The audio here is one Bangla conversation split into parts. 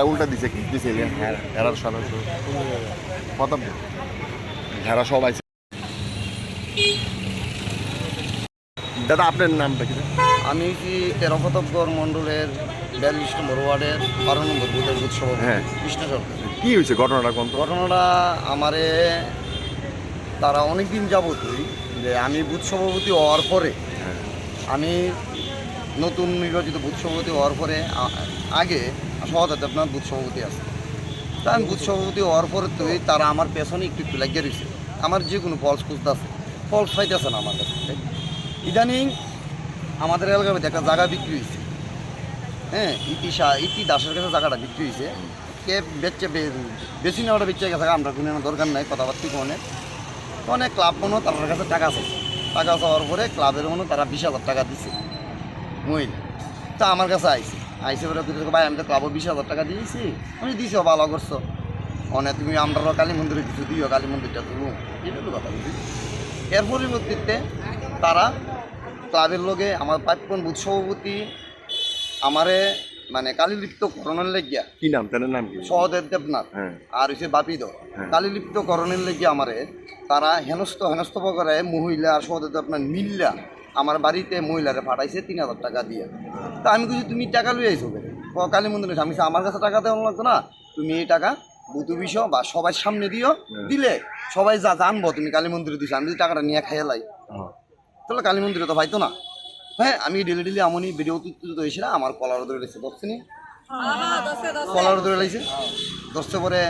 হেরা উল্টা দিছে কি দিছে হেরার সদস্য কত হেরা সবাই দাদা আপনার নামটা কি? আমি কি তেরো শতকর মণ্ডলের বিয়াল্লিশ নম্বর ওয়ার্ডের বারো নম্বর বুথের বুথ সভাপতি। হ্যাঁ। কৃষ্ণ সরকার। কি হয়েছে ঘটনাটা কোন ঘটনাটা আমারে তারা অনেক দিন যাবতই যে আমি বুথ সভাপতি হওয়ার পরে হ্যাঁ। আমি নতুন নির্বাচিত বুথ সভাপতি হওয়ার পরে আগে সহজাত আপনার বুথ সভাপতি আছে। তা আমি বুথ সভাপতি হওয়ার পরে তুই তারা আমার পেছনে একটু একটু লাগিয়ে রয়েছে। আমার যে কোনো ফলস খুঁজতেছে ফলস পাইতেছে না আমার কাছে ইদানিং আমাদের এলাকার মধ্যে একটা জায়গা বিক্রি হয়েছে। হ্যাঁ ইতি শাহ ইতি দাসের কাছে জায়গাটা বিক্রি হয়েছে। কে বেচে বেশি নেওয়াটা বেচে গেছে, আমরা কোনো দরকার নাই, কথাবার্তি কোনে অনেক ক্লাব মনে তার কাছে টাকা আছে। টাকা চাওয়ার পরে ক্লাবের মনে তারা বিশ হাজার টাকা দিছে। মহিলা। তা আমার কাছে আইসি আইসে বলে তুই ভাই আমি তো ক্লাবে বিশ হাজার টাকা দিয়েছি আমি দিছি ভালো করছ। অনেক তুমি আমরা কালী মন্দিরে কিছু দিও কালী মন্দিরটা তুলো এটা হলো কথা বুঝি এর পরিবর্তিতে তারা ক্লাবের লোকে আমার বুথ সভাপতি আমারে মানে কালীলিপ্ত করণের লেগিয়া কি নাম? তার নাম কি? সহদেব দেবনাথ হ্যাঁ। আর হচ্ছে বাপিদ। হ্যাঁ। কালীলিপ্ত করণের লেগিয়া আমারে তারা হেনস্থ হেনস্থ করে মহিলা আর সহদেব দেবনাথ মিল্লা আমার বাড়িতে মহিলারে পাঠাইছে তিন হাজার টাকা দিয়ে। তা আমি কিছু তুমি টাকা লুই আইসো কালী মন্দিরে আমি আমার কাছে টাকা দেওয়া লাগতো না। তুমি এই টাকা বুতু বিষ বা সবাই সামনে দিও দিলে সবাই যা জানব তুমি কালী মন্দিরে দিছো আমি যদি টাকাটা নিয়ে খাইয়ে লাই। হ্যাঁ। তাহলে কালী মন্দিরে তো পাইতো না। হ্যাঁ আমি ডেলি ডেলি আমনি ভিডিও তো এসে আমার কলার ধরে লেগেছে দশটা নি কলার ধরে লাগছে। দশটা পরে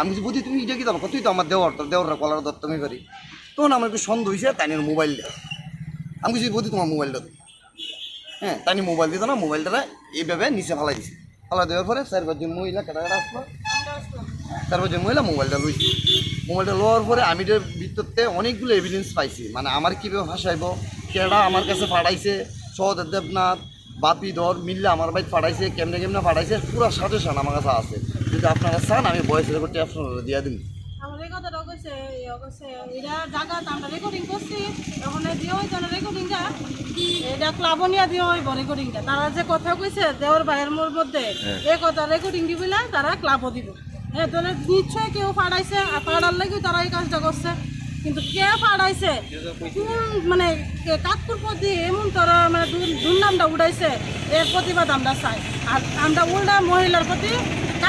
আমি কিছু বুঝি তুমি এটা কি দেবো তুই তো আমার দেওয়ার তোর দেওয়ার কলার দত্ত আমি পারি তখন আমার একটু সন্দেহ হয়েছে তাই মোবাইল দেয় আমি কিছু বুঝি তোমার মোবাইলটা দিই। হ্যাঁ তাই মোবাইল দিত না মোবাইলটা এইভাবে নিচে ফালাই দিছে। ফালাই দেওয়ার পরে চার পাঁচজন মহিলা কেটা কেটা আসলো। চার পাঁচজন মহিলা মোবাইলটা লইছে। মোবাইলটা লওয়ার পরে আমি এটার ভিতরতে অনেকগুলো এভিডেন্স পাইছি। মানে আমার কীভাবে ভাসাইব কেডা আমার কাছে পাঠাইছে সহদেব দেবনাথ, বাপি ধর, মিললে আমার বাইক পাঠাইছে কেমনে কেমনে পাঠাইছে পুরো সাজেশন আমার কাছে আছে। যদি আপনারা চান, আমি বয়স রেকর্ডটি আপনারা দিয়ে দিন কইছে ইয়ে কইছে এরা জায়গা আমরা রেকর্ডিং করছি এখন দিয়ে হইতো না রেকর্ডিংটা এটা ক্লাবনিয়া দিয়ে হইব রেকর্ডিংটা তারা যে কথা কইছে দেওয়ার বাইরের মধ্যে এই কথা রেকর্ডিং দিবি না তারা ক্লাবও দিব। হ্যাঁ তাহলে নিশ্চয় কেউ ফাড়াইছে আর ফাড়ার লাগি তারা এই কাজটা করছে। কিন্তু কে ফাড়াইছে? কোন মানে কে- কাকপুর প্রতি এমন তোর মানে দুর- দুর্নামটা উড়াইছে এর প্রতিবাদ আমরা চাই। আর আমরা উল্টা মহিলার প্রতি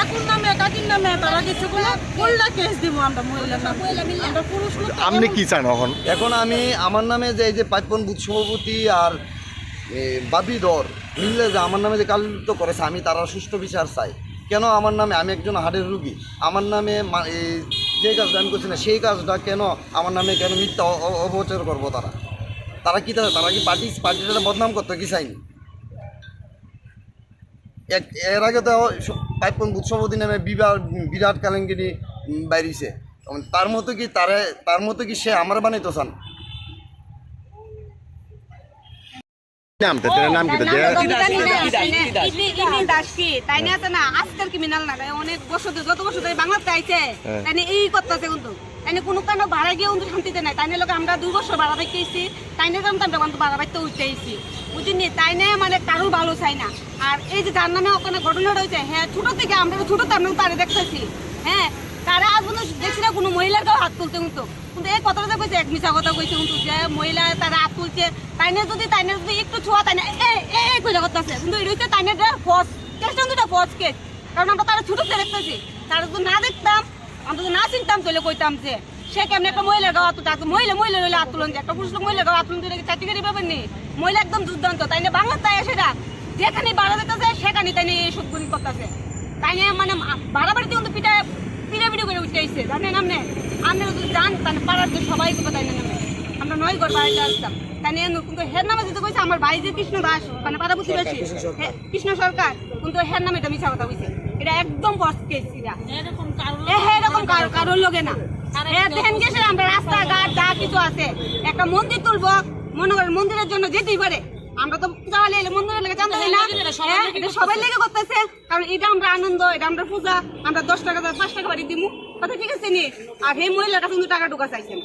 কাকুর নামে কাকির নামে তারা কিছু কোনো উল্টা কেস দিব আমরা মহিলার নামে। আমরা পুরুষ লোক। আপনি কি চান এখন? এখন আমি আমার নামে যে এই যে পাইপন বুথ সভাপতি আর বাবি দর মিললে যে আমার নামে যে কালিত করেছে আমি তারা সুষ্ঠু বিচার চাই। কেন আমার নামে? আমি একজন হাড়ের রুগী। আমার নামে যে কাজটা আমি করছি না সেই কাজটা কেন আমার নামে কেন মিথ্যা অ- অ- করব তারা? তারা কি তারা তারা কি পার্টি পার্টিটা বদনাম করতো কি চাইনি? এক- এর আগে তো পাইপন বুথ সভাপতি নামে বিরাট বিরাট কালেঙ্গিরি বাইরিছে। তার মতো কি তারে তার মতো কি সে আমার বানাইতো চান? নাম তার নাম কি তার তাই না আজকাল ক্রিমিনাল না অনেক বছর যত বছর ধরে বাংলাতে আইছে হ্যাঁ। তাই এই করতেছে কিন্তু তাই কোনো কারণে ভাড়া গিয়ে কিন্তু শান্তিতে নাই। তাই না লোক আমরা দুই বছর ভাড়া বাইতে আইছি। তাই না জানতাম তখন তো ভাড়া বাইতে উঠতে আইছি। বুঝিনি? তাই না মানে কারোর ভালো চাই না। আর এই যে যার নামে ওখানে ঘটনাটা হয়েছে হ্যাঁ ছোট থেকে আমরা ছোট তো আমরা তারে দেখতেছি। হ্যাঁ তারা আজ পর্যন্ত দেখছি না, কোনো মহিলার গাও হাত তুলতে কিন্তু। কিন্তু এই কথাটা কইছে, এক মিশা কথা কইছে কিন্তু যে মহিলা তারা হাত তুলছে। তাই না যদি তাই না যদি একটু ছোঁয়া তাই না এ এ এ কইলা করতেছে। কিন্তু এটা হচ্ছে তাই না ফস। কেসটা কিন্তু ফস কেস কারণ আমরা তারা ছোট দেখতেছি। তারা যদি না দেখতাম আমরা যদি না চিনতাম তাহলে কইতাম যে, সে কেমন একটা মহিলার গাও তুলতে আসতো মহিলা মহিলা আতুলন যে, একটা পুরুষ লোক মহিলার গাও আতুলন দিলে চাকরি করে পাবেন নি? মহিলা একদম দুর্দান্ত, তাই না? বাংলা তাই সেটা যেখানে বাড়া দিতেছে, সেখানে তাই না এই সবগুলি করতেছে। তাই না মানে বাড়াবাড়িতে কিন্তু পিঠা পিঠা পিঠা করে উঠে আসছে জানেন আপনি? আপনি যদি যান, তাহলে পাড়ার সবাই করবে তাই না আমরা নয় ঘর বাড়িতে আসতাম। তাই নিয়ে কিন্তু হের নামে যেতে কইছে আমার ভাই যে কৃষ্ণ দাস মানে পাড়া প্রতিবেশী কৃষ্ণ সরকার। কিন্তু হের নামে এটা মিছা কথা কইছে। এটা একদম ফর্স্ট কেস এটা এরকম কারণ এ হে এরকম কারও কারোর লোকে না। এ দেখেন গেছে আমরা রাস্তাঘাট যা কিছু আছে। একটা মন্দির তুলবো মনে করেন মন্দিরের জন্য যেতেই পারে। আমরা তো পূজা হলে এলে মন্দিরের লেগে জানতে না। হ্যাঁ, এটা সবাই লেগে করতেছে। কারণ এটা আমরা আনন্দ এটা আমরা পূজা আমরা দশ টাকা পাঁচ টাকা বাড়ি দিমু। কথা ঠিক আছে নি? আর এই মহিলাটা কিন্তু টাকা ঢুকা চাইছে না।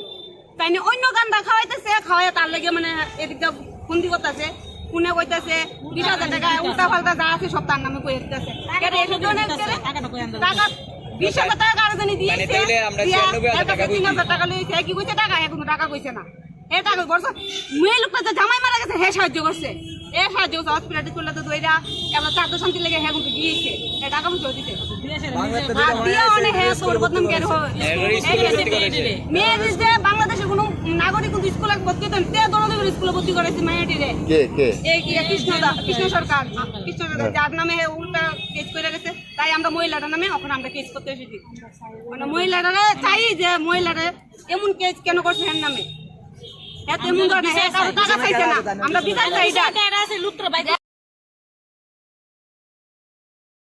তাই নিয়ে অন্য গান্দা খাওয়াইতেছে খাওয়াই তার লেগে মানে এদিকটা বন্দি করতেছে পুনে কইতাছে বিশ হাজার টাকা উল্টা পাল্টা যা আছে সব তার নামে কয়ে দিতেছে। টাকা বিশ হাজার টাকা কারও জানি দিয়েছে? তিন হাজার টাকা লিয়েছে কি কইছে টাকা? এখন টাকা কইছে না। এ টাকা করছে মেয়ে লোকটা জামাই মারা গেছে হে সাহায্য করছে। এ সাহায্য করছে হসপিটালে চলে তো দইরা এবার চার শান্তি লেগে হ্যাঁ গিয়েছে টাকা দিতে। হ্যাঁ কেন হয় নাগরিক কিন্তু স্কুলে ভর্তি হতেন তে দরদের স্কুলে ভর্তি করেছে মায়াটিরে। কে কে? কি কৃষ্ণ কৃষ্ণ সরকার। কৃষ্ণ সরকার যার নামে উল্টা কেস করে গেছে তাই আমরা মহিলাটার নামে ওখানে আমরা কেস করতে এসেছি। মানে মহিলারা চাই যে মহিলারা এমন কেস কেন করছে এর নামে? এত মুন্ডা না এত টাকা চাইছে না। আমরা বিচার চাই এটা।